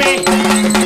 வணக்கமே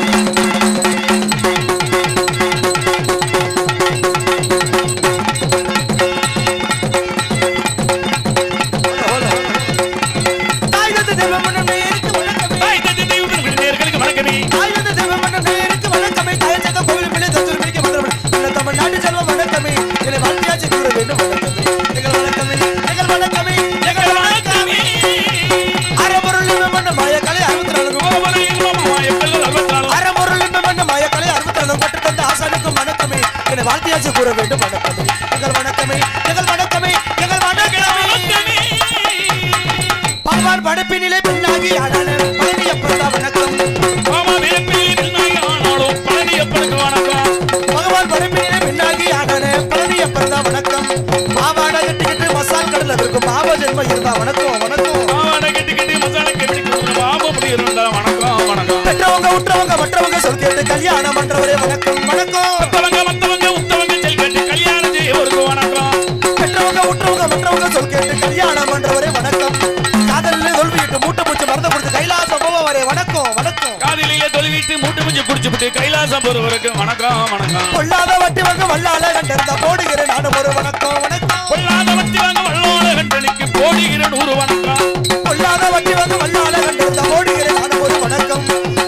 ஆனான பழனியப்பன் வணக்கம். மாவாட கட்டிக்கிட்டு மசால் கடல இருக்கும். பாப ஜென்மம் இருந்தா வணக்கம் வணக்கம். பெற்றவங்க உற்றவங்க மற்றவங்க சொல் கேட்டு கல்யாணம் பண்றவரே வணக்கம் வணக்கம். குடிச்சுட்டு கைலாசம் போறவருக்கு வணக்கம் வணக்கம். கொள்ளாத வட்டி வாங்க வல்லால கண்டிருந்தா போடுகிறேன் நானும் ஒரு வணக்கம் வணக்கம். கொள்ளாத வட்டி வாங்க வல்லோட கண்டனுக்கு போடுகிற நூறு வணக்கம். கொள்ளாத வட்டி வாங்க வல்லால கண்டிருந்தா போடுகிறேன் நானும் ஒரு வணக்கம்.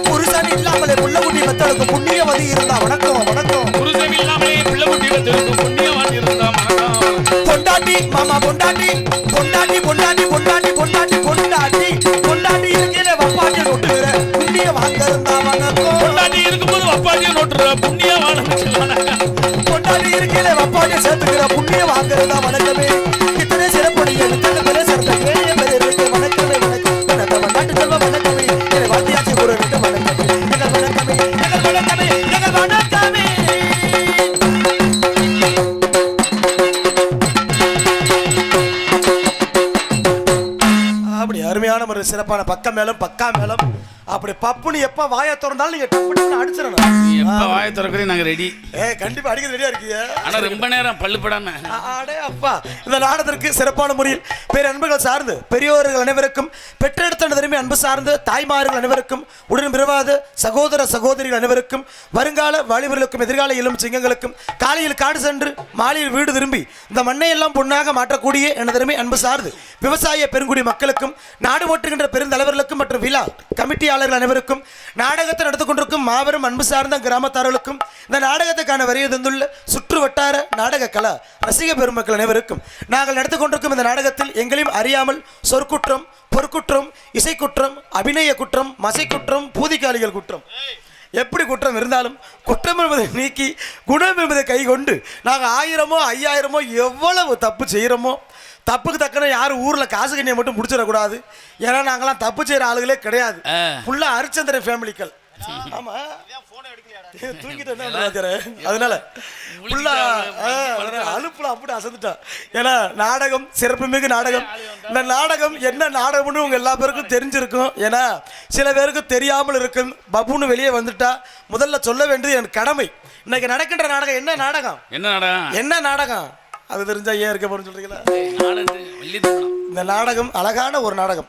புருஷன் இல்லாமலே புள்ள குட்டி மெத்தலுக்கு புண்ணியவதி இருந்தா வணக்கம் வணக்கம். புருஷம் இல்லாமலே பிள்ளை குட்டி வச்சிருக்கு புண்ணியவான் இருந்தா வணக்கம். பொண்டாட்டி மாமா பொண்டாட்டி. பொண்டாட்டி பொண்டாட்டி பொண்டாட்டி பொண்டாட்டி பொண்டாட்டி. இருக்கிற சேர்த்துக்கிற புண்ணிய வாங்குறதா வணக்கமே. இத்தனை சிறப்புடைய இத்தனை பேர சிறந்த ஏழு பேர் இருக்கு வணக்கமே வணக்கம். எனக்கு வண்டாட்டு செல்வ வணக்கமே. என்னை வாத்தியாச்சி ஒரு ரெண்டு வணக்கமே. எங்கள் வணக்கமே எங்கள் வணக்கமே எங்கள் வணக்கமே. அப்படி அருமையான ஒரு சிறப்பான பக்க மேலும் பக்கா மேலும். பப்புனு எப்ப வாயை திறந்தாலும் நீங்க டப்பு டப்புன்னு நீ அடிச்சிடணும் எப்ப வாயை திறக்கிறீங்க நாங்க ரெடி ஏ கண்டிப்பா அடிக்க ரெடியா இருக்கீங்க ஆனா ரொம்ப நேரம் பல்லு படாம. அடே அப்பா இந்த நாடகத்திற்கு சிறப்பான முறையில் பேர் அன்புகள் சார்ந்து பெரியோர்கள் அனைவருக்கும் அன்பு சார்ந்து தாய்மார்கள் அனைவருக்கும் உடன் பிறவாத சகோதர சகோதரிகள் அனைவருக்கும் வருங்கால வாலிபர்களுக்கும் எதிர்கால இளம் சிங்கங்களுக்கும் காலையில் காடு சென்று மாலையில் வீடு திரும்பி இந்த மண்ணை எல்லாம் பொண்ணாக மாற்றக்கூடிய எனதருமை அன்பு சார்ந்து விவசாய பெருங்குடி மக்களுக்கும் நாடு ஓட்டுகின்ற பெருந்தலைவர்களுக்கும் மற்றும் விழா கமிட்டியாளர்கள் அனைவருக்கும் நாடகத்தை நடந்து கொண்டிருக்கும் மாபெரும் அன்பு சார்ந்த கிராமத்தார்களுக்கும் இந்த நாடகத்துக்கான வரிய தந்துள்ள சுற்று வட்டார நாடக கலா ரசிக பெருமக்கள் அனைவருக்கும் நாங்கள் நடந்து கொண்டிருக்கும் இந்த நாடகத்தில் எங்களையும் அறியாமல் சொற்குற்றம் பொற்குற்றம் இசைக்குற்றம் அபிநய குற்றம் மசைக்குற்றம் பூதிக்காளிகள் குற்றம். எப்படி குற்றம் இருந்தாலும் குற்றம் என்பதை நீக்கி குணம் என்பதை கை கொண்டு நாங்கள் ஆயிரமோ ஐயாயிரமோ எவ்வளவு தப்பு செய்கிறோமோ தப்புக்கு தக்கன யாரும் ஊரில் காசு கண்ணியை மட்டும் முடிச்சிடக்கூடாது ஏன்னா நாங்களாம் தப்பு செய்கிற ஆளுகளே கிடையாது. ஃபுல்லாக ஹரிச்சந்திரன் ஃபேமிலிக்கள் ஆமா? அதனால ஃபுல்லா அலுப்புல அப்படி அசந்துட்டான் ஏன்னா நாடகம் சிறப்புமிகு நாடகம். இந்த நாடகம் என்ன நாடகம்னு உங்க எல்லா பேருக்கும் தெரிஞ்சிருக்கும். ஏன்னா சில பேருக்கு தெரியாமல் இருக்கும். பபுன்னு வெளியே வந்துட்டா. முதல்ல சொல்ல வேண்டியது என் கடமை. இன்னைக்கு நடக்கின்ற நாடகம் என்ன நாடகம்? என்ன நாடகம்? என்ன நாடகம்? அது தெரிஞ்சா ஏன் இருக்க போறேன்னு சொல்றீங்களா? இந்த நாடகம் அழகான ஒரு நாடகம்.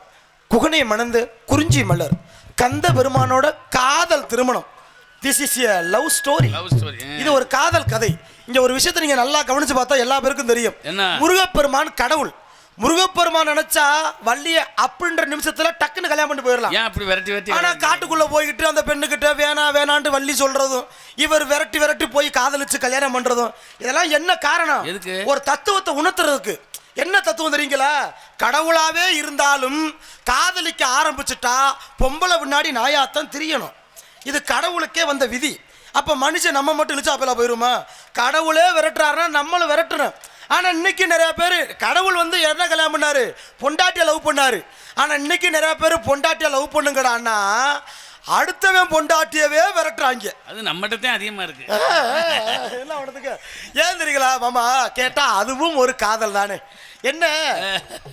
குகனை மணந்து குறிஞ்சி மலர். கந்த பெருமானோட காதல் திருமணம். This is a love story இது ஒரு காதல் கதை. இங்க ஒரு விஷயத்தை நீங்க நல்லா கவனிச்சு பார்த்தா எல்லா பேருக்கும் தெரியும்? முருகப்பெருமான் கடவுள். முருகப்பெருமான் நினைச்சா வள்ளிய அப்படின்ற நிமிஷத்துல டக்குன்னு கல்யாணம் பண்ணிட்டு போயிடலாம். ஏன் அப்படி விரட்டி விரட்டி ஆனா காட்டுக்குள்ள போய்கிட்டு அந்த பெண்ணுகிட்ட வேணா வேணான்ட்டு வள்ளி சொல்றதும் இவர் விரட்டி விரட்டி போய் காதலிச்சு கல்யாணம் பண்றதும் இதெல்லாம் என்ன காரணம்? ஒரு தத்துவத்தை உணர்த்துறதுக்கு. என்ன தத்துவம் தெரியுங்களா? கடவுளாவே இருந்தாலும் காதலிக்க ஆரம்பிச்சுட்டா பொம்பளை பின்னாடி நாயாத்தான் திரியணும். இது கடவுளுக்கே வந்த விதி. அப்ப மனுஷன் நம்ம மட்டும் இழுச்சா அப்பல போயிருமா? கடவுளே விரட்டுறாருன்னா நம்மளும் விரட்டணும். ஆனா இன்னைக்கு நிறைய பேர் கடவுள் வந்து என்ன கல்யாணம் பண்ணாரு? பொண்டாட்டியை லவ் பண்ணாரு. ஆனா இன்னைக்கு நிறைய பேர் பொண்டாட்டியை லவ் பண்ணுங்கடான்னா அடுத்தவன் பொண்டாட்டியவே விரட்டுறாங்க. அது நம்மகிட்ட தான் அதிகமா இருக்கு. என்ன பண்ணுறதுக்கு? ஏன் தெரியுங்களா மாமா? கேட்டா அதுவும் ஒரு காதல் தானே. என்ன?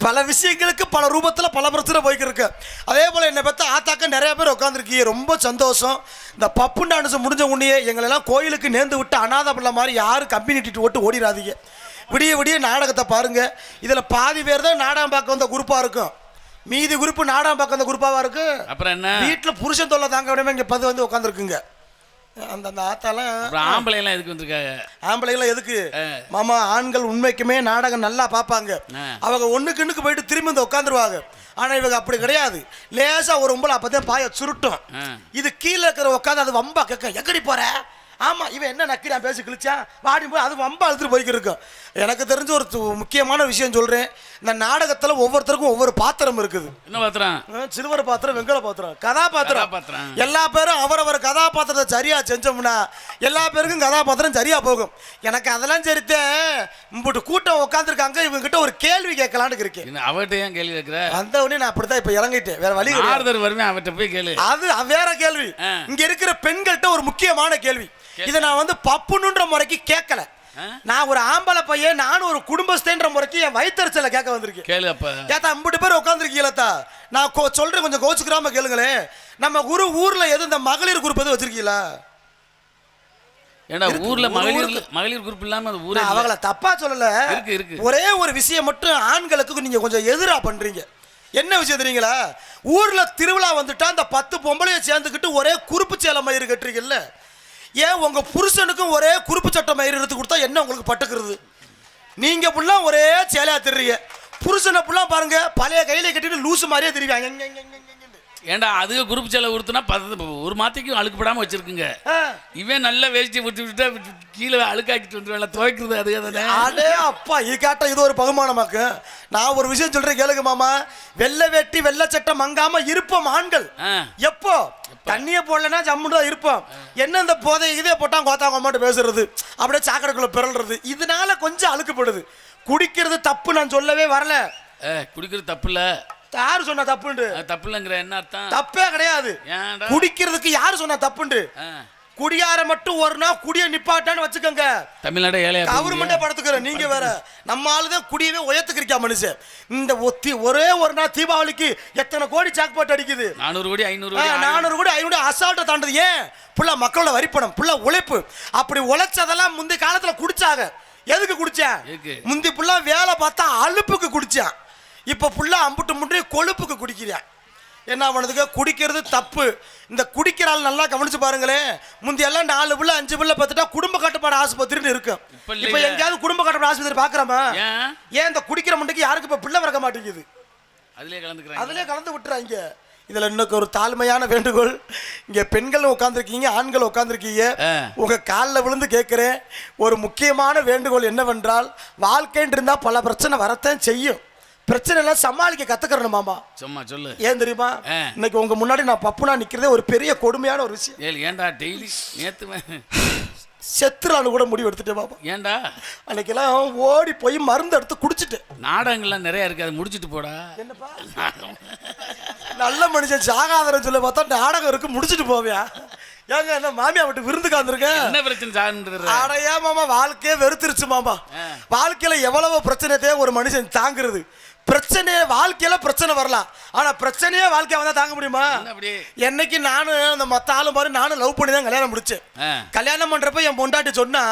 பல விஷயங்களுக்கு பல ரூபத்துல பல பிரச்சனை போய்க்கு இருக்கு அதே போல என்னை பத்த ஆத்தாக்க நிறைய பேர் உட்காந்துருக்கீங்க ரொம்ப சந்தோஷம். இந்த பப்பு டான்ஸ் முடிஞ்ச உடனே எங்களெல்லாம் கோயிலுக்கு நேர்ந்து விட்டு அனாதை பிள்ளை மாதிரி யாரும் கம்பி நீட்டிட்டு ஓட்டு ஓடிடாதீங்க விடிய விடிய நாடகத்தை பாருங்க. இதுல பாதி பேர் தான் நாடகம் பார்க்க வந்த குரூப்பா இருக்கும். மீதி குரூப் நாடகம் பார்க்க அந்த குரூப்பாவா இருக்கு. அப்புறம் என்ன? வீட்டுல புருஷன் தொல்லை தாங்க விடாம இங்க பது வந்து உட்காந்துருக்குங்க அந்த அந்த ஆத்தாலாம் ஆம்பளை எல்லாம் எதுக்கு வந்திருக்காங்க? ஆம்பளைலாம் எதுக்கு? ஆ. மாமா ஆண்கள் உண்மைக்குமே நாடகம் நல்லா பார்ப்பாங்க. அவங்க ஒண்ணுக்கு ஒண்ணுக்கு போயிட்டு திரும்பி வந்து உட்காந்துருவாங்க ஆனா இவங்க அப்படி கிடையாது. லேசா ஒரு உம்பளை அப்பதான் பாய சுருட்டும். இது கீழே இருக்கிற உட்காந்து அது வம்பா கேட்க எங்கடி போற? ஆமா இவன் என்ன நக்கிறான் பேசி கிழிச்சான்? வாடி போய் அது வம்பா அழுத்துட்டு போய்க்கு இருக்கும் எனக்கு தெரிஞ்ச ஒரு முக்கியமான விஷயம் சொல்றேன். இந்த நாடகத்துல ஒவ்வொருத்தருக்கும் ஒவ்வொரு பாத்திரம் இருக்குது. என்ன பாத்திரம்? சில்வர் பாத்திரம் வெங்கல பாத்திரம் கதாபாத்திரம். எல்லா பேரும் அவரவர் கதாபாத்திரத்தை சரியா செஞ்சோம்னா எல்லா பேருக்கும் கதாபாத்திரம் சரியா போகும். எனக்கு அதெல்லாம் சரித்தேன் இம்புட்டு கூட்டம் உட்காந்துருக்காங்க இவங்க கிட்ட ஒரு கேள்வி கேட்கலான்னு இருக்கேன். அவர்கிட்ட ஏன் கேள்வி கேட்கிற? அந்த உடனே நான் அப்படித்தான் இப்ப இறங்கிட்டேன். வேற வழி. ஆறுதல் வருவேன் அவர்கிட்ட போய் கேளு. அது வேற கேள்வி. இங்க இருக்கிற பெண்கள்கிட்ட ஒரு முக்கியமான கேள்வி. இதை நான் வந்து பப்புனுன்ற முறைக்கு கேட்கல? நான் ஒரு ஆம்பளை பையன் நானும் ஒரு குடும்பஸ்தேன்ற முறைக்கு என் வயிற்றுச்சல கேட்க வந்திருக்கேன். கேளு அப்ப. ஏத்தா ஐம்பது பேர் உட்காந்துருக்கீங்களா நான் கொ- சொல்றேன் கொஞ்சம் கோச்சுக்கிறாம கேளுங்களேன் நம்ம குரு ஊர்ல எதுவும் இந்த மகளிர் குரூப் எதுவும் வச்சிருக்கீங்களா? இருக்கு. ஊர்ல மகளிர். மகளிர் குரூப் இல்லாம அந்த ஊரே. அவங்கள தப்பா சொல்லல. இருக்கு, இருக்கு. ஒரே ஒரு விஷயம் மட்டும் ஆண்களுக்கு நீங்க கொஞ்சம் எதிரா பண்றீங்க. என்ன விஷயம் தெரியுங்களா? ஊர்ல திருவிழா வந்துட்டா அந்த பத்து பொம்பளைய சேர்ந்துக்கிட்டு ஒரே குறுப்பு சேலை மயிறு கட்டுறீங்கல்ல. ஏன் உங்க புருஷனுக்கும் ஒரே குறுப்பு சட்டை மயிறு எடுத்து கொடுத்தா என்ன உங்களுக்கு பட்டுக்கிறது? நீங்க புள்ளா ஒரே சேலையா திரிறீங்க. புருஷனை புள்ளா பாருங்க பழைய கையில கட்டிட்டு லூசு மாதிரியே திரிவாங்க. ஏண்டா அது குரூப் செல கொடுத்தனா பத்து ஒரு மாத்தைக்கும் அழுக்குப்படாம வச்சிருக்குங்க. இவன் நல்ல வேஷ்டி விட்டு விட்டா கீழே அழுக்காக்கிட்டு வந்துருவேன் துவைக்கிறது அது தானே அடே அப்பா இது கேட்ட இது ஒரு பகுமானமாக்கு நான் ஒரு விஷயம் சொல்றேன் கேளுங்க மாமா. வெள்ளை வெட்டி வெள்ளை சட்டை மங்காம இருப்போம் ஆண்கள். எப்போ? தண்ணிய போடலன்னா ஜம்முன்னு தான் இருப்போம். என்ன இந்த போதை இதே போட்டா கோத்தா கோமாட்டு பேசுறது? அப்படியே சாக்கடைக்குள்ள பிறல்றது. இதனால கொஞ்சம் அழுக்குப்படுது. குடிக்கிறது தப்பு நான் சொல்லவே வரல. குடிக்கிறது தப்பு இல்ல யாரு சொன்னா தப்புண்டு தப்பு இல்லைங்கிற என்ன அர்த்தம்? தப்பே கிடையாது. குடிக்கிறதுக்கு யாரு சொன்னா தப்புண்டு. குடியார மட்டும் ஒரு நாள் குடிய நிப்பாட்டான்னு வச்சுக்கோங்க. தமிழ்நாடு ஏழையா கவர்மெண்டே படுத்துக்கிறேன் நீங்க வேற. நம்ம ஆளுதான் குடியவே உயர்த்துக்கிறிக்கா மனுஷன் இந்த ஒத்தி ஒரே ஒரு நாள் தீபாவளிக்கு எத்தனை கோடி சாக்பாட் அடிக்குது? நானூறு கோடி ஐநூறு. நானூறு கோடி ஐநூறு அசால்ட்டை தாண்டது. ஏன்? புள்ள மக்களோட வரிப்பணம் புள்ள உழைப்பு. அப்படி உழைச்சதெல்லாம் முந்தைய காலத்துல குடிச்சாங்க எதுக்கு குடிச்சேன் எதுக்கு? முந்தி புள்ள வேலை பார்த்தா அலுப்புக்கு குடிச்சான் இப்ப புள்ள அம்புட்டு முன்றே கொழுப்புக்கு குடிக்கிறான் என்ன பண்ணுதுங்க? குடிக்கிறது தப்பு. இந்த குடிக்கிற ஆள் நல்லா கவனிச்சு பாருங்களேன் முந்தி எல்லாம் நாலு புள்ள அஞ்சு புள்ள பார்த்துட்டா குடும்ப கட்டுப்பாடு ஆஸ்பத்திரின்னு இருக்கும். இப்ப எங்கேயாவது குடும்ப கட்டுப்பாடு ஆஸ்பத்திரி பாக்குறோமா ஏன்? இந்த குடிக்கிற முண்டைக்கு யாருக்கு இப்ப பிள்ளை பிறக்க மாட்டேங்குது? அதுலயே கலந்துக்கிறேன் அதிலே கலந்து விட்டுறாங்க. இதுல இன்னும் ஒரு தாழ்மையான வேண்டுகோள். இங்க பெண்கள் உட்காந்துருக்கீங்க ஆண்கள் உட்காந்துருக்கீங்க. உங்க காலில் விழுந்து கேட்கிறேன் ஒரு முக்கியமான வேண்டுகோள் என்னவென்றால் வாழ்க்கைன்னு இருந்தா பல பிரச்சனை வரத்தான் செய்யும். பிரச்சனை எல்லாம் சமாளிக்க கத்துக்கிறணும் மாமா. சும்மா சொல்லு. ஏன் தெரியுமா. இன்னைக்கு உங்க முன்னாடி நான் பப்புனா நிக்கிறதே ஒரு பெரிய கொடுமையான ஒரு விஷயம். ஏன்டா டெய்லி நேத்து செத்துறான்னு கூட முடிவு எடுத்துட்டேன் மாமா. ஏன்டா? அன்னைக்கெல்லாம் ஓடி போய் மருந்து எடுத்து குடிச்சிட்டேன் நாடகங்கள்லாம் நிறைய இருக்கு அதை முடிச்சிட்டு போடா. என்னப்பா? நல்ல மனுஷன் சாகாதரன் சொல்ல பார்த்தா நாடகம் இருக்கு முடிச்சிட்டு போவியா? ஏங்க என்ன மாமியா விட்டு விருந்துக்கு வந்திருக்கேன் என்ன பிரச்சனை சாகுன்றது அடையா மாமா வாழ்க்கையே வெறுத்துருச்சு மாமா. வாழ்க்கையில எவ்வளவு பிரச்சனையத்தையே ஒரு மனுஷன் தாங்குறது. பிரச்சனையே வாழ்க்கையில பிரச்சனை வரலாம் ஆனா பிரச்சனையே வாழ்க்கைய வந்தா தாங்க முடியுமா? என்னைக்கு நானும் அந்த மத்த ஆளும் பாரு நானும் லவ் பண்ணி தான் கல்யாணம் முடிச்சேன். கல்யாணம் பண்றப்ப என் பொண்டாட்டி சொன்னா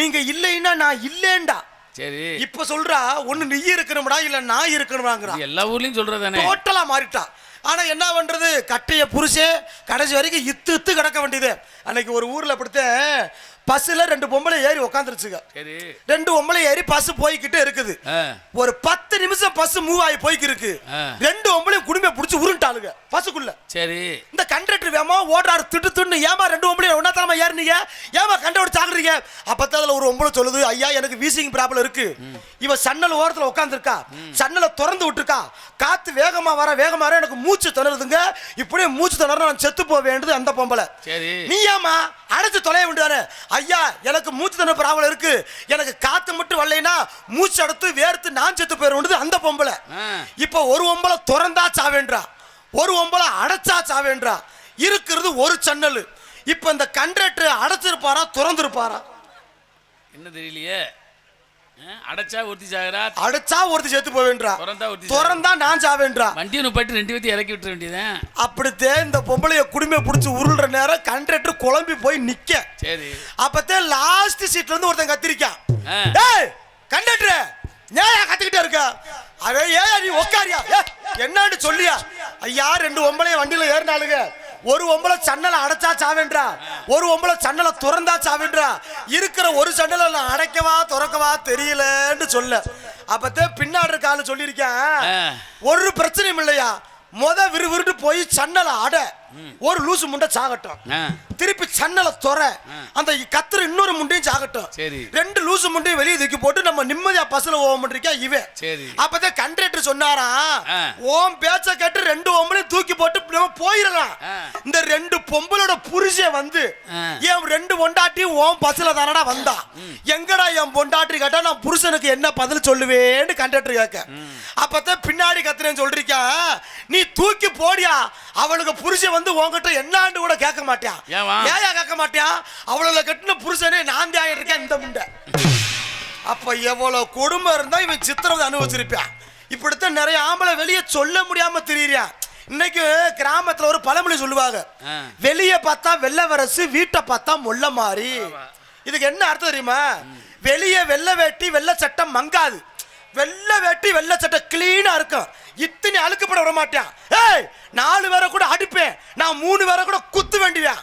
நீங்க இல்லைன்னா நான் இல்லேன்டா. சரி. இப்ப சொல்றா ஒண்ணு நீ இருக்கணும்டா இல்ல நான் இருக்கணுமாங்கிறா எல்லா ஊர்லயும் சொல்றதானே டோட்டலா மாறிட்டா. ஆனா என்ன பண்றது? கட்டைய புருஷன் கடைசி வரைக்கும் இத்து இத்து கிடக்க வேண்டியது. அன்னைக்கு ஒரு ஊர்ல அப்படித்தான் பஸ்ல ரெண்டு பொம்பளை ஏறி உக்காந்துருச்சுங்க. சரி. ரெண்டு பொம்பளை ஏறி பஸ் போய்கிட்டே இருக்குது. ஒரு பத்து நிமிஷம் பஸ் மூவ் ஆகி போய்க்கு இருக்கு ஆ. ரெண்டு பொம்பளையும் குடும்ப புடிச்சு உருண்டாளுங்க. பஸ்ஸுக்குள்ள. சரி. இந்த கண்டக்டர் வேமா ஓடுறாரு திட்டு திட்டு ஏமா ரெண்டு ஒம்பளையும் ஒன்னா தரமா ஏறினீங்க? ஏமா கண்டோடு சாகுறீங்க? அப்பதான் அதுல ஒரு ஒம்பளை சொல்லுது ஐயா எனக்கு வீசிங் ப்ராப்ளம் இருக்கு. இவ சன்னல் ஓரத்துல உட்காந்துருக்கா சன்னலை திறந்து விட்டுருக்கா. காத்து வேகமா வர வேகமா வர எனக்கு மூச்சு திணறுதுங்க. இப்படியே மூச்சு திணற நான் செத்து போக வேண்டியது அந்த பொம்பளை. சரி. நீ ஏமா அடைச்சு தொலைய வேண்டியதானே ஐயா எனக்கு மூச்சு திணற ப்ராப்ளம் இருக்கு. எனக்கு காத்து மட்டும் வரலைன்னா மூச்சு அடுத்து வேர்த்து நான் செத்து போயிட வேண்டியது அந்த பொம்பளை. இப்போ ஒரு ஒம்பளை திறந்தா சாவேன்றா. ஒரு ஒம்பளை அடைச்சா சாவேன்றா. இருக்கிறது ஒரு சன்னல். இப்போ இந்த கண்ட்ரக்டர் அடைச்சிருப்பாரா திறந்திருப்பாரா? என்ன தெரியலையே? அடைச்சா ஒருத்தி சாகுறா? அடைச்சா ஒருத்தி செத்து போவேன்றா. திறந்தா ஒருத்தி திறந்தா நான் சாவேன்றா. வண்டியை நுப்பாட்டி ரெண்டு பேத்தி இறக்கி விட்டுற வேண்டியதான் அப்படித்தே இந்த பொம்பளைய குடுமையை பிடிச்சி உருள்ற நேரம் கண்ட்ரக்டர் குழம்பி போய் நிக்க. சரி. அப்பத்தே லாஸ்ட் சீட்ல இருந்து ஒருத்தன் கத்திரிக்கான். டேய் கண்டக்டர் ஏன் கத்திக்கிட்டே இருக்க? அவன் ஏன் நீ உட்காரியா ஏய், என்னன்னு சொல்லியா? ஐயா ரெண்டு ஒம்பளைய வண்டியில ஏறினாளுங்க. ஒரு ஒம்பளை சன்னலை அடைச்சா சாவேன்றா? ஒரு ஒம்பளை சன்னலை திறந்தா சாவேன்றா? இருக்கிற ஒரு சன்னலை நான் அடைக்கவா திறக்கவா தெரியலன்னு சொல்ல. அப்பத்தே பின்னாடி இருக்கான்னு சொல்லியிருக்கேன். ஒரு பிரச்சனையும் இல்லையா? முத விறுவிறுட்டு போய் சன்னலை அட. ஒரு லூசு முண்டை சாகட்டும். திருப்பி சன்னலை துற அந்த கத்துற இன்னொரு முண்டையும் சாகட்டும் சரி. ரெண்டு லூசு முண்டையும் வெளியே தூக்கி போட்டு நம்ம நிம்மதியா பஸ்ல ஓவம் பண்ணிருக்கா இவன் சரி. அப்பதான் கண்டக்டர் சொன்னாரா. ஓம் பேச்ச கேட்டு ரெண்டு ஓம்பளையும் தூக்கி போட்டு நம்ம போயிடலாம். இந்த ரெண்டு பொம்பளோட புருஷன் வந்து. என் ரெண்டு பொண்டாட்டி ஓம் பஸ்ல தானடா வந்தா எங்கடா என் பொண்டாட்டி கேட்டா நான் புருஷனுக்கு என்ன பதில் சொல்லுவேன்னு கண்டக்டர் கேட்க அப்பதான் பின்னாடி கத்துறேன்னு சொல்றீங்க நீ தூக்கி போடியா அவளுக்கு புருஷன் வந்து உன்கிட்ட என்னான்னு கூட கேட்க மாட்டான்? ஏயா கேட்க மாட்டான் அவளை கட்டின புருஷனே நான் தான் இருக்கேன் இந்த முண்டை. அப்ப எவ்வளவு கொடுமை இருந்தா இவன் சித்திரவதை அனுபவிச்சிருப்பான். இப்படித்தான் நிறைய ஆம்பளை வெளியே சொல்ல முடியாம திரியிறான் இன்னைக்கு கிராமத்துல ஒரு பழமொழி சொல்லுவாங்க. வெளியே பார்த்தா வெள்ளவரசு வீட்டை பார்த்தா முள்ள மாறி. இதுக்கு என்ன அர்த்தம் தெரியுமா? வெளியே வெள்ளை வேட்டி வெள்ளை சட்டை மங்காது. வெள்ளை வேட்டி வெள்ளை சட்டை கிளீனா இருக்கும். இத்தனை அழுக்கப்பட விட மாட்டான் ஏய் நாலு பேரை கூட அடிப்பேன். நான் மூணு பேரை கூட குத்து வேண்டியவேன்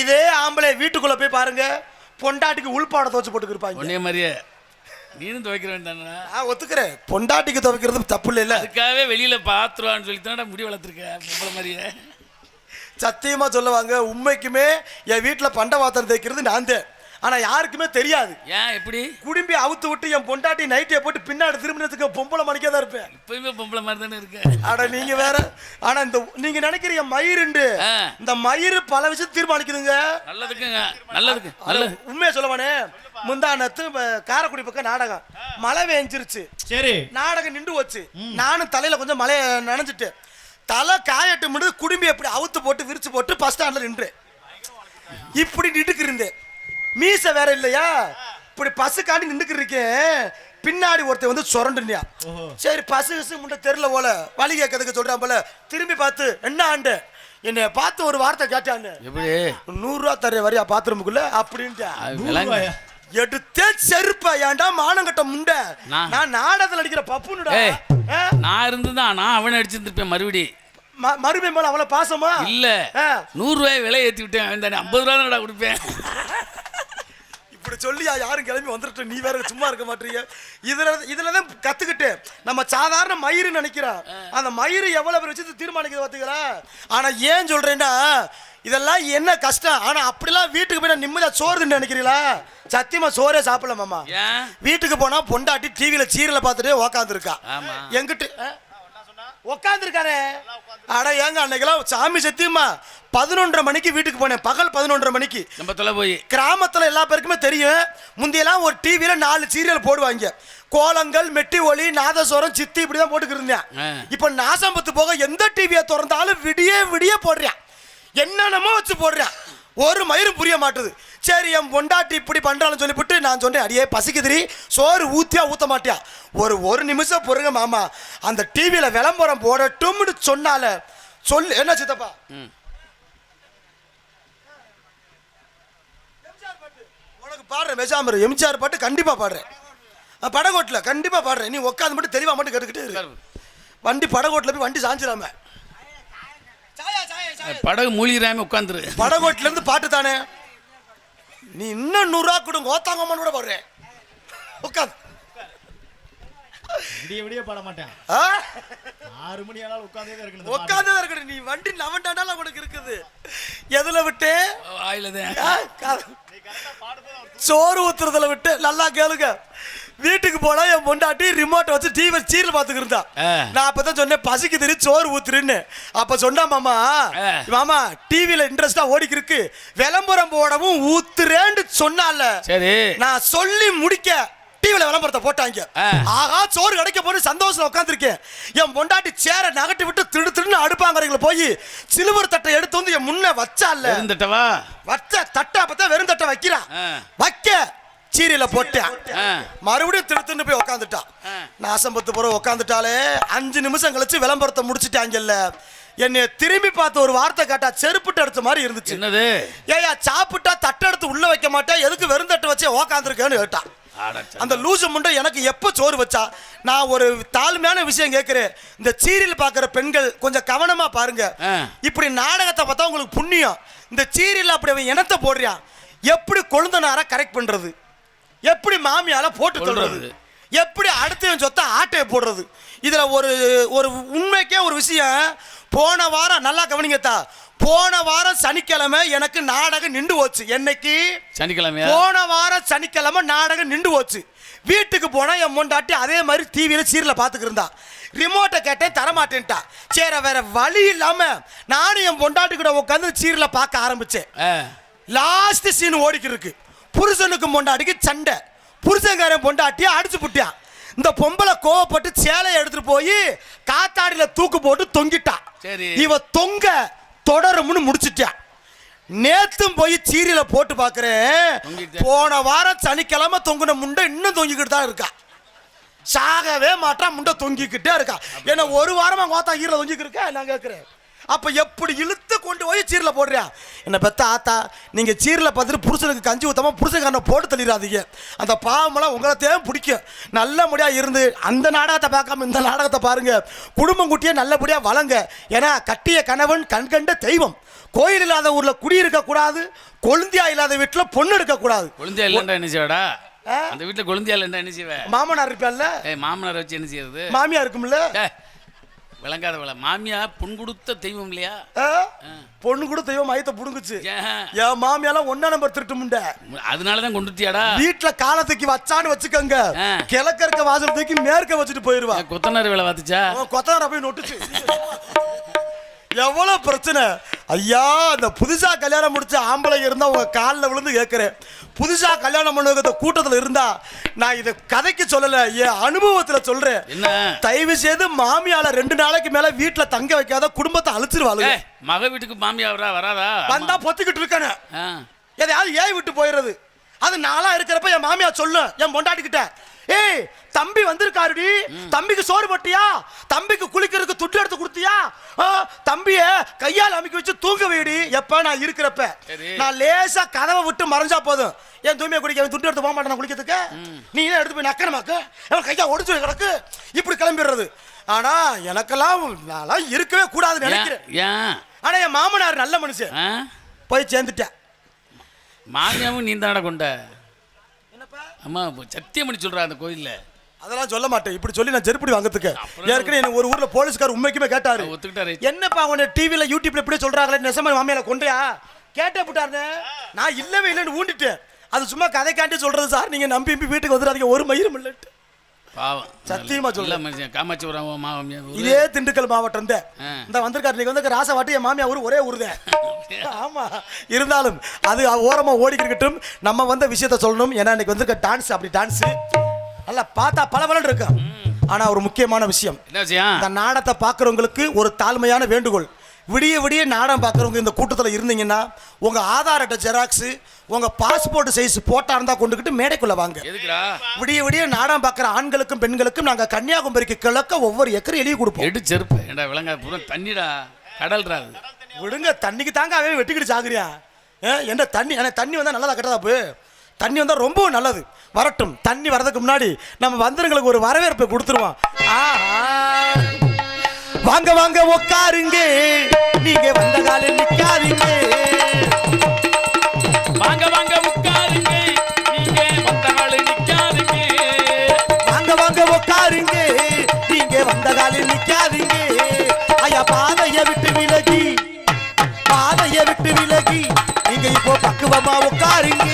இதே ஆம்பளை வீட்டுக்குள்ள போய் பாருங்க. பொண்டாட்டிக்கு உள்பாட துவச்சு போட்டு இருப்பாங்க உன்னைய மாதிரியே. நீனும் துவைக்கிற வேண்டானா நான் ஒத்துக்கிறேன். பொண்டாட்டிக்கு துவைக்கிறது தப்பு இல்லை அதுக்காகவே வெளியில பாத்துருவான்னு சொல்லி தானடா முடி வளர்த்துருக்க? பொம்பளை மாதிரியே. சத்தியமா சொல்லுவாங்க உண்மைக்குமே என் வீட்டில் பண்ட பாத்திரம் தேய்க்கிறது நான் தான். ஆனா யாருக்குமே தெரியாது. ஏன் எப்படி? குடும்பி அவுத்து விட்டு என் பொண்டாட்டி நைட்டியை போட்டு பின்னாடி திரும்பினதுக்கு பொம்பளை மணிக்கே தான் இருப்பேன். இப்பயுமே பொம்பளை மாதிரி தானே இருக்க? அட நீங்க வேற. ஆனா இந்த நீங்க நினைக்கிறீங்க மயிருண்டு. இந்த மயிர் பல விஷயம் தீர்மானிக்குதுங்க. நல்லதுக்குங்க. நல்லதுக்கு. நல்லது. உண்மையை சொல்லவானே. முந்தானத்து ப- காரைக்குடி பக்கம் நாடகம். மழை வேஞ்சிருச்சு சரி. நாடகம் நின்று வச்சு நானும் தலையில கொஞ்சம் மழைய நனைஞ்சிட்டு தலை காயட்டு முடிது குடும்பி எப்படி அவுத்து போட்டு விரிச்சு போட்டு பஸ் ஸ்டாண்ட்ல நின்று இப்படி நின்றுக்கு இருந்தேன். மீசை வேற இல்லையா? இப்படி பஸ்ஸுக்காண்டி நின்றுக்கு இருக்கேன் பின்னாடி ஒருத்தன் வந்து சுரண்டுனியா. சரி பசு கிசு முண்டை தெருல போல. வழி கேட்கறதுக்கு சொல்றான் போல. திரும்பி பார்த்து என்ன ஆண்டு? என்னை பார்த்து ஒரு வார்த்தை கேட்டாங்க எப்படி? நூறுரூவா தர வரியா பாத்ரூமுக்குள்ள? அப்படின்ட்டு? எடுத்தே செருப்பா ஏன்டா மானங்கட்ட முண்டை? நான்- நாடகத்தில் அடிக்கிற பப்புனுடா? நான் இருந்துதான் நான் அவனை அடிச்சிருந்திருப்பேன் மறுபடி. ம- மறுபடியும் மேல அவ்வளவு பாசமா? இல்ல. நூறு ரூபாய் விலை ஏத்தி விட்டேன் ஐம்பது ரூபா கொடுப்பேன். இப்படி சொல்லியா யாரும் கிளம்பி வந்துட்டு நீ வேற சும்மா இருக்க மாட்டீங்க இதுல இதுல தான் கத்துக்கிட்டு நம்ம சாதாரண மயிறு நினைக்கிறோம் அந்த மயிறு எவ்வளவு பேர் வச்சு தீர்மானிக்கிறது பாத்தீங்களா ஆனா ஏன் சொல்றேன்னா இதெல்லாம் என்ன கஷ்டம்? ஆனா அப்படிலாம் வீட்டுக்கு போய் நிம்மதியா சோறு தின்னு நினைக்கிறீங்களா? சத்தியமா சோறே சாப்பிடல மாமா. ஏன்? வீட்டுக்கு போனா பொண்டாட்டி டிவியில சீரியலை பார்த்துட்டே உக்காந்துருக்கா. எங்கிட்டு உக்காந்துருக்கானே அட ஏங்க அன்னைக்கெல்லாம் சாமி சத்தியமா பதினொன்றரை மணிக்கு வீட்டுக்கு போனேன். பகல் பதினொன்றரை மணிக்கு. நம்ம தொலை போய். கிராமத்துல எல்லா பேருக்குமே தெரியும். முந்தையெல்லாம் ஒரு டிவியில நாலு சீரியல் போடுவாங்க. கோலங்கள் மெட்டி ஒளி நாதஸ்வரம் சித்தி இப்படி தான் போட்டுக்கிட்டு இருந்தேன். ஆ. இப்ப நாசம்பத்து போக எந்த டிவியை திறந்தாலும் விடிய விடிய போடுறேன். என்னென்னமோ வச்சு போடுறேன். ஒரு மயிரும் புரிய மாட்டுது. சரி என் பொண்டாட்டி இப்படி பண்றான்னு சொல்லிவிட்டு நான் சொன்னேன் அடியே பசிக்குதுரி சோறு ஊத்தியா ஊத்த மாட்டியா? ஒரு ஒரு நிமிஷம் பொறுங்க மாமா. அந்த டிவியில விளம்பரம் போடட்டும்னு சொன்னால சொல்லு. என்ன சித்தப்பா. உனக்கு பாடுறேன் பேசாம எம்ஜிஆர் பாட்டு கண்டிப்பா பாடுறேன். படகோட்டில் கண்டிப்பா பாடுறேன். நீ உட்காந்து மட்டும் தெளிவா மட்டும் கேட்டுக்கிட்டு. வண்டி படகோட்டில் போய் வண்டி சாஞ்சிடாம. படகு மூழ்கிறாம உட்காந்துரு படகோட்டில இருந்து பாட்டு தானே? நீ இன்னும் நூறுரூவா கொடுங்க ஓத்தாங்கம்மான்னு கூட பாடுறேன். உட்காந்து விடிய விடிய பாட மாட்டேன்? ஆறு மணி ஆனாலும் உட்காந்தே தான் பாட்டு. உட்காந்து தான் நீ வண்டி நவண்டானாலும் உனக்கு இருக்குது. எதுல விட்டு? வாயில தான். சோறு ஊத்துறதுல விட்டு நல்லா கேளுங்க. வீட்டுக்கு போனா என் பொண்டாட்டி ரிமோட்டை வச்சு டிவி சீரியல் ஆ. நான் அப்பதான் சொன்னேன் பசிக்கு தெரி சோறு ஊத்துருன்னு அப்ப சொன்னா மாமா. மாமா டிவில இன்ட்ரெஸ்டா ஓடிக்கு இருக்கு விளம்பரம் போடவும் ஊத்துறேன்னு சொன்னால. சரி. நான் சொல்லி முடிக்க டிவில விளம்பரத்தை போட்டாங்க. ஆகா சோறு கிடைக்க போது சந்தோஷம் உட்காந்துருக்கேன் என் பொண்டாட்டி சேரை நகட்டி விட்டு திடு திடுன்னு அடுப்பாங்கரைகளை போய் சிலுவர் தட்டை எடுத்து வந்து என் முன்ன வச்சால. இருந்துட்டவா வச்ச தட்டை அப்பதான் வெறும் தட்டை வைக்கிறான். வைக்க. சீரியல போட்டேன் ஆ. மறுபடியும் திருத்துன்னு போய் உக்காந்துட்டான் ஆ. நாசம்பத்து போற உக்காந்துட்டாலே அஞ்சு நிமிஷம் கழிச்சு விளம்பரத்தை முடிச்சிட்டாங்கல்ல. என்னைய திரும்பி பார்த்து ஒரு வார்த்தை கேட்டா செருப்புட்டு எடுத்த மாதிரி இருந்துச்சு. என்னது? ஏயா சாப்பிட்டா தட்டை எடுத்து உள்ள வைக்க மாட்டேன். எதுக்கு வெறும் தட்டை வச்சே உக்காந்துருக்கேன்னு கேட்டான். அந்த லூசு முண்டை எனக்கு எப்போ சோறு வச்சா? நான் ஒரு தாழ்மையான விஷயம் கேட்கிறேன் இந்த சீரியல் பார்க்குற பெண்கள் கொஞ்சம் கவனமா பாருங்க. இப்படி நாடகத்தை பார்த்தா உங்களுக்கு புண்ணியம். இந்த சீரியல் அப்படி அவன் இனத்தை போடுறான். எப்படி கொழுந்தனார கரெக்ட் பண்றது? எப்படி மாமியால போட்டு. சொல்றது எப்படி அடுத்தவன் சொத்த ஆட்டையை போடுறது? இதுல ஒரு ஒரு உண்மைக்கே ஒரு விஷயம். போன வாரம் நல்லா கவனிங்கத்தா போன வாரம் சனிக்கிழமை எனக்கு நாடகம் நின்று போச்சு. என்னைக்கு? சனிக்கிழமையா? போன வாரம் சனிக்கிழமை நாடகம் நின்று போச்சு. வீட்டுக்கு போனா என் முண்டாட்டி அதே மாதிரி டிவியில சீரியல பாத்துக்கிட்டு இருந்தா. ரிமோட்டை கேட்டேன் தரமாட்டேன்ட்டா. சரி வேற வழி இல்லாம நானும் என் பொண்டாட்டி கூட உட்காந்து சீரியல பார்க்க ஆரம்பிச்சேன். ஆ. லாஸ்ட் சீன் ஓடிக்கிட்டு இருக்கு. புருஷனுக்கு பொண்டாட்டிக்கு சண்டை. புருஷன்காரன் பொண்டாட்டியை அடிச்சு புட்டியான் இந்த பொம்பளை கோவப்பட்டு சேலையை எடுத்துட்டு போய் காத்தாடியில தூக்கு போட்டு தொங்கிட்டான் சரி. இவ தொங்க தொடரும்னு முடிச்சிட்டான் நேத்தும் போய் சீரியல போட்டு பாக்குறேன். போன வாரம் சனிக்கிழமை தொங்குன முண்டை இன்னும் தொங்கிக்கிட்டு தான் இருக்கா. சாகவே மாட்டான் முண்டை தொங்கிக்கிட்டே இருக்கா. ஏன்னா ஒரு வாரமா கோத்தா ஈரில் தொங்கிக்கிட்டு இருக்கா? நான் கேட்குறேன் அப்ப எப்படி இழுத்து கொண்டு போய் சீரில் போடுறியா? என்ன பெத்த ஆத்தா நீங்க சீரில் பார்த்துட்டு புருஷனுக்கு கஞ்சி ஊத்தாம புருஷனுக்கு போட்டு தள்ளிடாதீங்க அந்த பாவமெல்லாம் உங்களை தேவை பிடிக்கும் நல்லபடியா இருந்து அந்த நாடகத்தை பார்க்காம இந்த நாடகத்தை பாருங்க. குடும்பம் குட்டியே நல்லபடியா வளங்க. ஏன்னா கட்டிய கணவன் கண்கண்ட தெய்வம். கோயில் இல்லாத ஊர்ல குடியிருக்க கூடாது. கொழுந்தியா இல்லாத வீட்டுல பொண்ணு எடுக்க கூடாது. கொழுந்தியா இல்லைண்டா என்ன செய்வடா? அந்த வீட்டுல கொழுந்தியா இல்லைண்டா என்ன செய்வ? மாமனார் இருப்பல்ல ஏய் மாமனார் வச்சு என்ன செய்யறது? மாமியா இருக்கும்ல? விளங்காத வேலை மாமியா புண் கொடுத்த தெய்வம் இல்லையா? பொண்ணு கூட தெய்வம் மயத்தை புடுங்குச்சு. என் மாமியாலாம் ஒன்னா நம்பர் திருட்டு முண்டை. அதனாலதான் கொண்டுட்டியாடா. வீட்டுல காலத்துக்கு வச்சான்னு வச்சுக்கோங்க. கிழக்க இருக்க வாசல் தூக்கி மேற்க வச்சுட்டு போயிருவா. கொத்தனார் வேலை அவன் கொத்தனார போய் நொட்டுச்சு. எவ்வளவு பிரச்சனை? ஐயா அந்த புதுசா கல்யாணம் முடிச்ச ஆம்பளை இருந்தா உங்க காலில் விழுந்து கேட்கிறேன் புதுசா கல்யாணம் பண்ணுவத கூட்டத்துல இருந்தா நான் இதை கதைக்கு சொல்லல என் அனுபவத்துல சொல்றேன். என்ன? தயவு செய்து மாமியால ரெண்டு நாளைக்கு மேல வீட்டுல தங்க வைக்காத குடும்பத்தை அழிச்சிருவாளுங்க. ஏய், மக வீட்டுக்கு மாமியா வரா வராதா? வந்தா பொத்திக்கிட்டு இருக்கானே. எதையாவது ஏய் விட்டு போயிடுறது. அது நாளா இருக்கிறப்ப என் மாமியா சொல்லும் என் பொண்டாட்டிக்கிட்ட. ஏய் தம்பி வந்திருக்காருடி. தம்பிக்கு சோறு போட்டியா? தம்பிக்கு குளிக்கிறதுக்கு துட்டு எடுத்து கொடுத்தியா? தம்பிய கையால் அமைக்க வச்சு தூங்க வைடி. எப்ப நான் இருக்கிறப்ப. நான் லேசா கதவை விட்டு மறைஞ்சா போதும். என் தூய்மையை குடிக்க துட்டு எடுத்து போக மாட்டேன் குளிக்கிறதுக்கு? நீ ஏன் எடுத்து போய் நக்கணுமாக்கு அவன் கையா ஒடிச்சு கிடக்கு. இப்படி கிளம்பிடுறது. ஆனா எனக்கெல்லாம் நான்லாம் இருக்கவே கூடாதுன்னு நினைக்கிறேன். ஆனா என் மாமனார் நல்ல மனுஷன்? போய் சேர்ந்துட்டேன். மாமியாவும் நீ தானடா கொண்ட? அம்மா சத்தியம் பண்ணி சொல்றா அந்த கோயில்ல. அதெல்லாம் சொல்ல மாட்டேன். இப்படி சொல்லி நான் செருப்படி வாங்கத்துக்கு ஏற்கனவே என்ன ஒரு ஊர்ல போலீஸ்கார் உண்மைக்குமே கேட்டாரு. ஒத்துக்கிட்டாரு. என்னப்பா உன்னை டிவில யூடியூப்ல இப்படி சொல்றாங்களே நெசமா மாமியால கொண்டையா கேட்டே போட்டாருன்னு நான் இல்லவே இல்லைன்னு ஊண்டிட்டேன். அது சும்மா கதைக்காண்டி சொல்றது சார். நீங்க நம்பி நம்பி வீட்டுக்கு வந்துடாதீங்க. ஒரு மயிரும் இல்லைட்டு பாவம். சத்தியமா. இல்ல மனுஷன். காமாட்சிபுரம். இதே திண்டுக்கல் மாவட்டம் தான். இந்த வந்திருக்காரு நீங்க வந்து ராசவாட்டி என் மாமியா ஊர் ஒரே ஊர் தான். ஆமா. இருந்தாலும் அது ஓரமா ஓடிக்கிட்டு நம்ம வந்த விஷயத்த சொல்லணும். ஏன்னா இன்னைக்கு வந்திருக்க டான்ஸ் அப்படி டான்ஸ் நல்லா பார்த்தா பல இருக்கு ஆனா ஒரு முக்கியமான விஷயம். இந்த நாடகத்தை பார்க்குறவங்களுக்கு ஒரு தாழ்மையான வேண்டுகோள். விடிய விடிய நாடகம் பார்க்குறவங்க இந்த கூட்டத்தில் இருந்தீங்கன்னா உங்கள் ஆதார் அட்டை ஜெராக்ஸு உங்கள் பாஸ்போர்ட் சைஸ் போட்டா இருந்தால் கொண்டுக்கிட்டு மேடைக்குள்ளே வாங்க. விடிய விடிய நாடகம் பார்க்குற ஆண்களுக்கும் பெண்களுக்கும் நாங்கள் கன்னியாகுமரிக்கு கிழக்க ஒவ்வொரு ஏக்கர் எழுதி கொடுப்போம். எடு செருப்பு. ஏண்டா விளங்காத பூரா தண்ணிடா. கடல்ரா அது. விடுங்க தண்ணிக்கு தாங்க அவன் வெட்டிக்கிட்டு சாகுறியா? என்ன தண்ணி எனக்கு தண்ணி வந்தால் நல்லதா கெட்டதா போ? தண்ணி வந்தால் ரொம்பவும் நல்லது. வரட்டும் தண்ணி வரதுக்கு முன்னாடி நம்ம வந்தவங்களுக்கு ஒரு வரவேற்பை கொடுத்துருவோம். ஆஹா. வாங்க வாங்க உக்காருங்க. நீங்க வந்த காலம் நிக்காதீங்க. வாங்க வாங்க உட்காருங்க நீங்க வந்த நாள் நிக்காதீங்க. வாங்க வாங்க உக்காருங்க. நீங்க வந்த காலம் நிக்காதீங்க. ஐயா பாதைய விட்டு விலகி. பாதைய விட்டு விலகி. நீங்க இப்போ பக்குவமா உட்காருங்க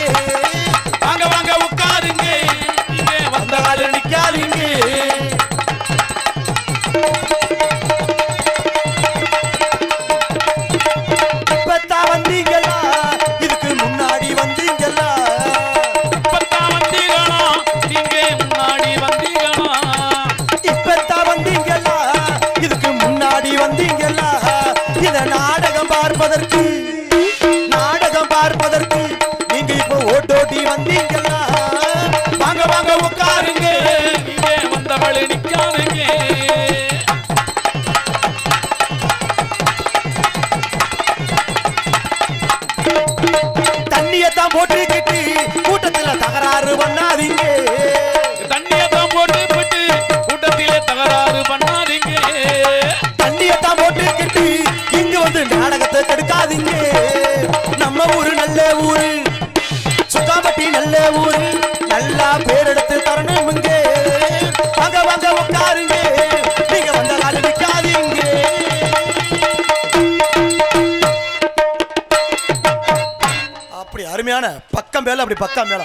அப்படி அருமையான பக்கம் மேல அப்படி பக்கம் மேல.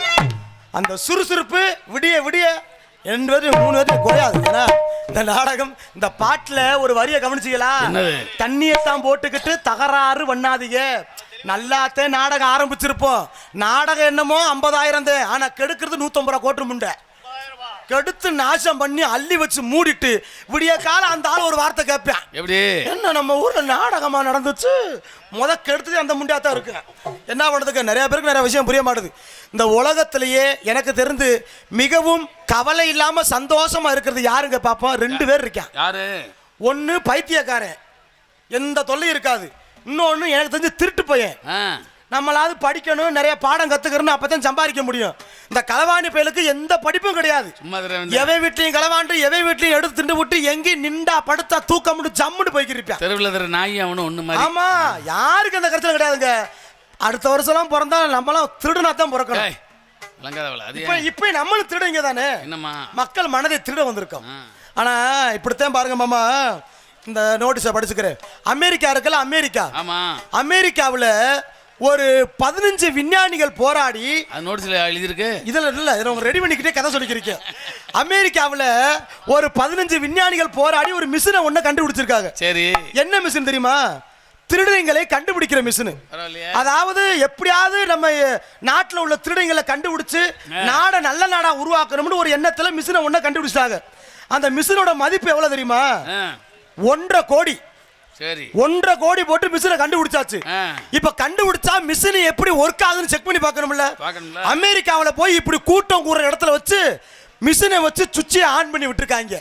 அந்த சுறுசுறுப்பு விடிய விடிய என்பது மூணு பேரும் குறையாது. ஏன்னா இந்த நாடகம் இந்த பாட்டுல ஒரு வரியை கவனிச்சீங்களா? என்னது? தண்ணியத்தான் போட்டுக்கிட்டு தகராறு பண்ணாதீங்க. நல்லாத்தே நாடகம் ஆரம்பிச்சிருப்போம். நாடகம் என்னமோ ஐம்பதாயிரம் தான் ஆனா கெடுக்கிறது நூத்தம்பது ரூபா கோட்டு முண்டை. கெடுத்து நாசம் பண்ணி அள்ளி வச்சு மூடிட்டு விடிய காலம் அந்த ஆள் ஒரு வார்த்தை கேட்பேன். எப்படி? என்ன நம்ம ஊர்ல நாடகமா நடந்துச்சு? முத கெடுத்தது அந்த முண்டியா தான் இருக்கு. என்ன பண்ணுறதுக்கு நிறைய பேருக்கு நிறைய விஷயம் புரிய மாட்டுது. இந்த உலகத்திலேயே எனக்கு தெரிந்து மிகவும் கவலை இல்லாம சந்தோஷமா இருக்கிறது யாருங்க பாப்போம்? ரெண்டு பேர் இருக்கேன் யாரு? ஒன்னு பைத்தியக்காரன். எந்த தொல்லையும் இருக்காது. இன்னொன்னு எனக்கு தெரிஞ்சு திருட்டு பையன். நம்மளாவது படிக்கணும் நிறைய பாடம் கத்துக்கிறோம்னு அப்பதான் சம்பாதிக்க முடியும். இந்த களவாணி பயலுக்கு எந்த படிப்பும் கிடையாது. எவை வீட்லையும் களவாண்டு எவை வீட்லையும் எடுத்து திண்டு விட்டு எங்கேயும் நின்றா படுத்தா தூக்கம்னு ஜம்முன்னு போய்க்கிருப்பேன் தெருவில் தர நாய் அவனும் ஒண்ணு மாதிரி. ஆமா யாருக்கு அந்த கருத்துல கிடையாதுங்க? அடுத்த வருஷம்லாம் பிறந்தா நம்மளாம் திருடனா தான் பிறக்கணும். இப்ப? இப்ப நம்மளும் திருடங்க தானே மக்கள் மனதை திருட வந்திருக்கோம். ஆனா இப்படித்தான் பாருங்க மாமா இந்த நோட்டீஸை படிச்சுக்கிறேன். அமெரிக்கா இருக்குல்ல அமெரிக்கா. அமெரிக்காவுல ஒரு பதினஞ்சு விஞ்ஞானிகள் போராடி நோட்டீஸ்ல எழுதியிருக்கு. இதுல இல்ல இதை உங்க ரெடி பண்ணிக்கிட்டே கதை சொல்லிக்கிறீங்க. அமெரிக்காவுல ஒரு பதினஞ்சு விஞ்ஞானிகள் போராடி ஒரு மிஷினை ஒண்ணு கண்டுபிடிச்சிருக்காங்க. சரி. என்ன மிஷின் தெரியுமா? திருடங்களை கண்டுபிடிக்கிற மிஷின் அதாவது எப்படியாவது நம்ம நாட்டுல உள்ள திருடங்களை கண்டுபிடிச்சு நாடை நல்ல நாடா உருவாக்கணும்னு ஒரு எண்ணத்துல மிஷினை ஒண்ணு கண்டுபிடிச்சிட்டாங்க. அந்த மிஷினோட மதிப்பு எவ்வளவு தெரியுமா? ஒன்றரை கோடி. சரி. ஒன்றரை கோடி போட்டு மிஷினை கண்டுபிடிச்சாச்சு. இப்ப கண்டுபிடிச்சா மிஷின் எப்படி ஒர்க் ஆகுதுன்னு செக் பண்ணி பார்க்கணும்ல. அமெரிக்காவுல போய் இப்படி கூட்டம் கூற இடத்துல வச்சு மிஷினை வச்சு சுவிட்சை ஆன் பண்ணி விட்டுருக்காங்க.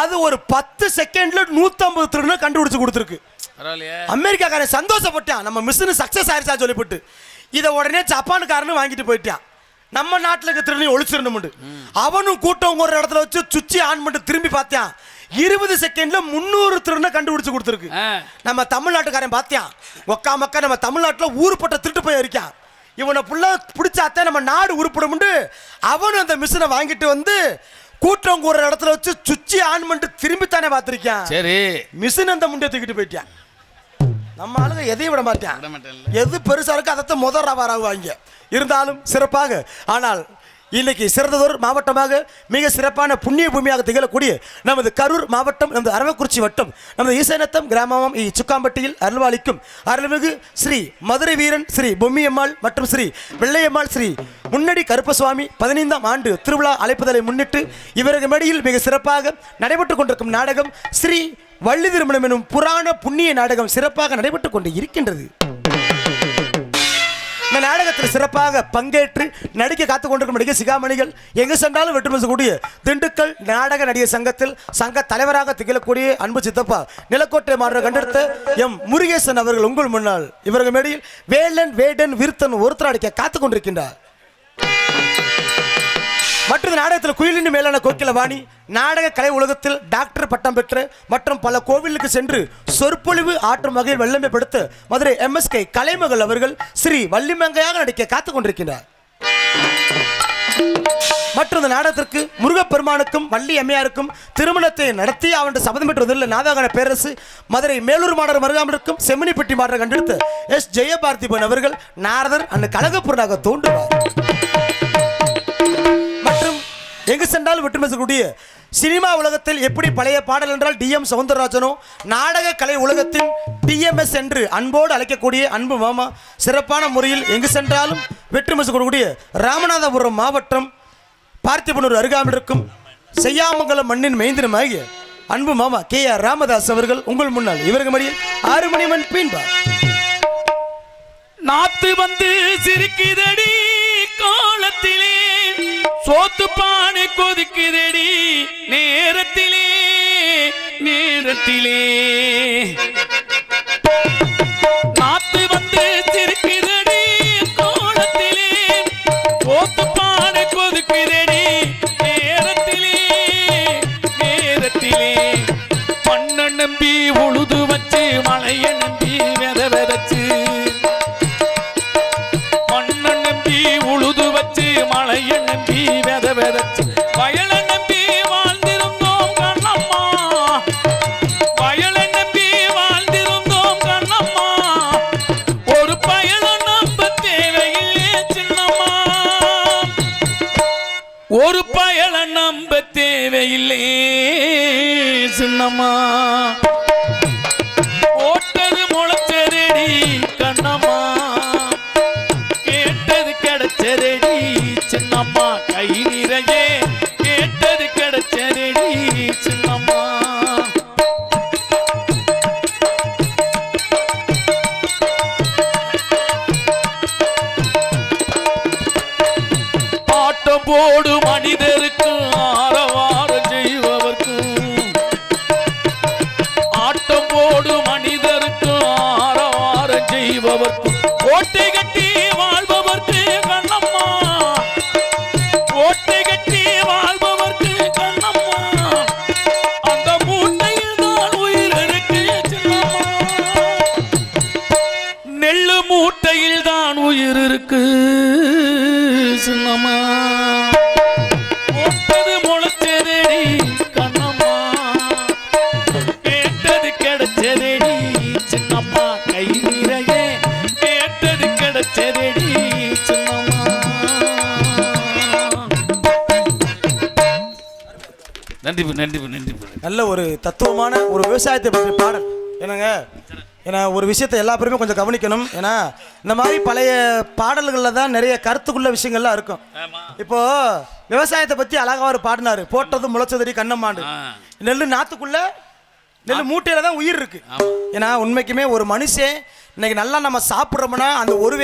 அது ஒரு பத்து செகண்ட்ல நூத்தம்பது திருடனை கண்டுபிடிச்சு கொடுத்துருக்கு. அமெரிக்காக்காரன் சந்தோஷப்பட்டான். நம்ம மிஷின் சக்சஸ் ஆயிருச்சா சொல்லிவிட்டு இதை உடனே ஜப்பானுக்காரனும் வாங்கிட்டு போயிட்டான். நம்ம நாட்டுல இருக்க திருடனை ஒழிச்சிடணும் அவனும் கூட்டம் ஒரு இடத்துல வச்சு சுவிட்சை ஆன் பண்ணிட்டு திரும்பி பார்த்தான். இருபது செகண்ட்ல முந்நூறு திருடனை கண்டுபிடிச்சு கொடுத்துருக்கு. நம்ம தமிழ்நாட்டுக்காரன் பார்த்தியான் ஒக்கா மக்கா நம்ம தமிழ்நாட்டில் ஊருப்பட்ட திருட்டு போய் இருக்கான் இவனை புள்ள பிடிச்சாத்தான் நம்ம நாடு உருப்படும்னு அவனும் அந்த மிஷினை வாங்கிட்டு வந்து கூட்டம் கூற இடத்துல வச்சு சுச்சி ஆன் பண்ணிட்டு திரும்பித்தானே பார்த்திருக்கான் சரி. மிஷின் அந்த முண்டை தூக்கிட்டு போயிட்டான் நம்ம ஆளுங்க எதையும் விட மாட்டான் எது பெருசா இருக்கு அதைத்தான் முதல் ரவாராகுவாங்க இருந்தாலும் சிறப்பாக. ஆனால் இன்னைக்கு சிறந்ததொரு மாவட்டமாக மிக சிறப்பான புண்ணிய பூமியாக திகழக்கூடிய நமது கரூர் மாவட்டம் நமது அரவக்குறிச்சி வட்டம் நமது ஈசனத்தம் கிராமம் சுக்காம்பட்டியில் அருள்வாளிக்கும் அருள்மிகு ஸ்ரீ மதுரை வீரன் ஸ்ரீ பொம்மியம்மாள் மற்றும் ஸ்ரீ வெள்ளையம்மாள் ஸ்ரீ முன்னடி கருப்பசுவாமி பதினைந்தாம் ஆண்டு திருவிழா அழைப்புதலை முன்னிட்டு இவரது மடியில் மிக சிறப்பாக நடைபெற்றுக் கொண்டிருக்கும் நாடகம் ஸ்ரீ வள்ளி திருமணம் எனும் புராண புண்ணிய நாடகம் சிறப்பாக நடைபெற்றுக் கொண்டு இருக்கின்றது. இந்த நாடகத்தில் சிறப்பாக பங்கேற்று நடிக்க காத்துக் கொண்டிருக்கும் நடிகை சிகாமணிகள் எங்கு சென்றாலும் வெற்றி கூடிய திண்டுக்கல் நாடக நடிகர் சங்கத்தில் சங்க தலைவராக திகழக்கூடிய அன்பு சித்தப்பா நிலக்கோட்டை மாற்ற கண்டெடுத்த எம் முருகேசன் அவர்கள் உங்கள் முன்னால். இவர்கள் மேடையில் வேலன் வேடன் விருத்தன் ஒருத்தர் அடிக்க காத்துக் கொண்டிருக்கின்றார். மற்றது நாடகத்தில் குயிலின் மேலான கோக்கில வாணி நாடக கலை உலகத்தில் டாக்டர் பட்டம் பெற்று மற்றும் பல கோவிலுக்கு சென்று சொற்பொழிவு ஆற்றும் வகையில் வெள்ளமைப்படுத்த மதுரை எம்எஸ்கே கலைமகள் அவர்கள் ஸ்ரீ வள்ளிமங்கையாக நடிக்க காத்துக் கொண்டிருக்கிறார் மற்றும் நாடகத்திற்கு முருகப்பெருமானுக்கும் வள்ளி அம்மையாருக்கும் திருமணத்தை நடத்தி அவன் சபதம் பெற்றதில் நாதாகன பேரரசு மதுரை மேலூர் மாடர் மருகாமலுக்கும் செம்மினிப்பட்டி மாடர் கண்டெடுத்த எஸ். ஜெயபார்த்திபன் அவர்கள் நாரதர் அந்த கழகப்பொருளாக தோன்றுவார். எங்கு சென்றாலும் வெற்றி பேசக்கூடிய சினிமா உலகத்தில் எப்படி பழைய பாடல் என்றால் டி எம் சவுந்தரராஜனும் நாடக கலை உலகத்தின் டிஎம்எஸ் என்று அன்போடு அழைக்கக்கூடிய அன்பு மாமா சிறப்பான முறையில் எங்கு சென்றாலும் வெற்றி பேச கொடுக்கக்கூடிய ராமநாதபுரம் மாவட்டம் பார்த்திபனூர் அருகாமல் இருக்கும் செய்யாமங்கலம் மண்ணின் மைந்திரமாகிய அன்பு மாமா கே ஆர் ராமதாஸ் அவர்கள் உங்கள் முன்னால். இவருக்கு மடியில் ஆறு மணி மண் பீன்பார் நாத்து வந்து சிரிக்குதடி. கொதிக்குதடி நேரத்திலே நேரத்திலே. ஒரு பயல நம்ப தேவையில்லை சின்னம்மா. ஓட்டது முளைச்சரடி கண்ணம்மா. கேட்டது கிடைச்சரடி சின்னம்மா. கை நிறைய கேட்டது கிடைச்சரடி சின்னம்மா. ஆட்டம் போடு மனிதருக்கு ஆரவாரம் செய்பவர்க்கு ஆட்டம் போடு மனிதருக்கும் ஆரவாரம் செய்பவர்க்கு கோட்டை கட்டி வாழ்பவர்க்கு கண்ணம்மா. கோட்டை கட்டி வாழ்பவர்க்கு கண்ணம்மா. அந்த மூட்டையில் தான் உயிர் இருக்கு நெல்லு மூட்டையில் தான் உயிர் இருக்கு சின்னம்மா நன்றி நன்றி நன்றி நல்ல ஒரு தத்துவமான ஒரு விவசாயத்தை பற்றிய பாடல். என்னங்க? ஏன்னா ஒரு விஷயத்தை எல்லா பேருமே கொஞ்சம் கவனிக்கணும். ஏன்னா இந்த மாதிரி பழைய பாடல்களில் தான் நிறைய கருத்துக்குள்ள விஷயங்கள்லாம் இருக்கும். இப்போ விவசாயத்தை பற்றி அழகா ஒரு பாடினாரு. போட்டது முளைச்சதடி கண்ணம்மாண்டு. ஆ. நெல்லு நாத்துக்குள்ள நெல் மூட்டையில தான் உயிர் இருக்கு. ஏன்னா உண்மைக்குமே ஒரு மனுஷன் இன்னைக்கு நல்லா நம்ம சாப்பிட்றோம்னா அந்த ஒரு